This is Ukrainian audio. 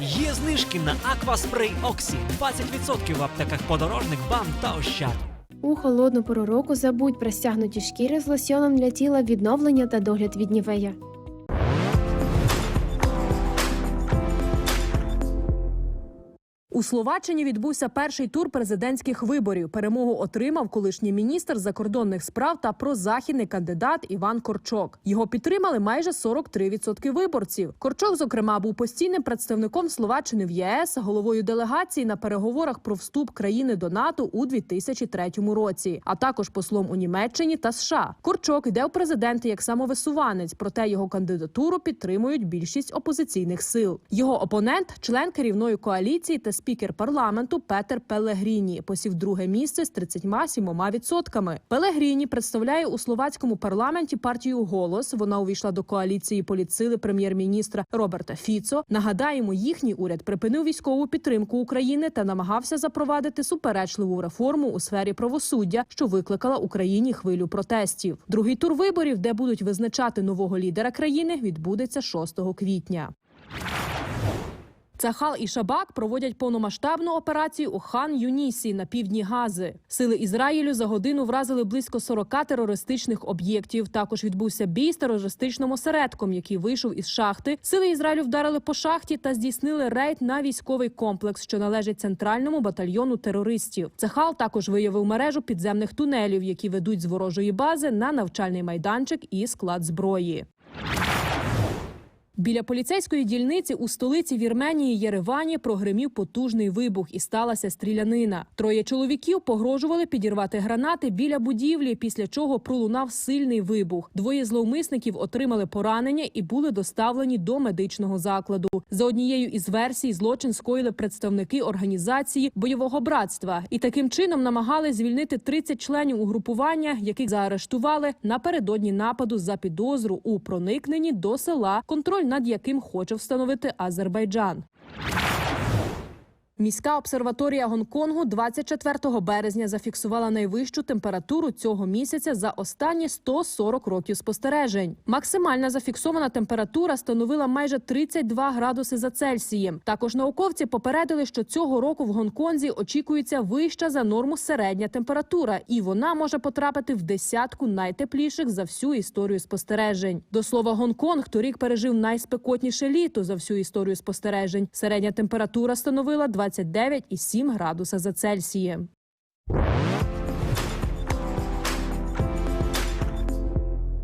Є знижки на Акваспрей Оксі 20% в аптеках подорожник, бам та ощад. У холодну пору року забудь про стягнуті шкіри з лосьоном для тіла відновлення та догляд від нівея. У Словаччині відбувся перший тур президентських виборів. Перемогу отримав колишній міністр закордонних справ та прозахідний кандидат Іван Корчок. Його підтримали майже 43% виборців. Корчок, зокрема, був постійним представником Словаччини в ЄС, головою делегації на переговорах про вступ країни до НАТО у 2003 році, а також послом у Німеччині та США. Корчок йде у президенти як самовисуванець, проте його кандидатуру підтримують більшість опозиційних сил. Його опонент, член керівної коаліції та спікер парламенту Петер Пелегріні, посів друге місце з 37%. Пелегріні представляє у словацькому парламенті партію Голос. Вона увійшла до коаліції політсили прем'єр-міністра Роберта Фіцо. Нагадаємо, їхній уряд припинив військову підтримку України та намагався запровадити суперечливу реформу у сфері правосуддя, що викликала Україні хвилю протестів. Другий тур виборів, де будуть визначати нового лідера країни, відбудеться 6 квітня. Цахал і Шабак проводять повномасштабну операцію у хан Юнісі на півдні Гази. Сили Ізраїлю за годину вразили близько 40 терористичних об'єктів. Також відбувся бій з терористичним осередком, який вийшов із шахти. Сили Ізраїлю вдарили по шахті та здійснили рейд на військовий комплекс, що належить центральному батальйону терористів. Цахал також виявив мережу підземних тунелів, які ведуть з ворожої бази на навчальний майданчик і склад зброї. Біля поліцейської дільниці у столиці Вірменії Єревані прогримів потужний вибух і сталася стрілянина. Троє чоловіків погрожували підірвати гранати біля будівлі, після чого пролунав сильний вибух. Двоє зловмисників отримали поранення і були доставлені до медичного закладу. За однією із версій, злочин скоїли представники організації бойового братства і таким чином намагали звільнити 30 членів угрупування, яких заарештували напередодні нападу за підозру у проникненні до села, контроль над яким хоче встановити Азербайджан. Міська обсерваторія Гонконгу 24 березня зафіксувала найвищу температуру цього місяця за останні 140 років спостережень. Максимальна зафіксована температура становила майже 32 градуси за Цельсієм. Також науковці попередили, що цього року в Гонконзі очікується вища за норму середня температура, і вона може потрапити в десятку найтепліших за всю історію спостережень. До слова, Гонконг торік пережив найспекотніше літо за всю історію спостережень. Середня температура становила 29,7 градуса за Цельсієм.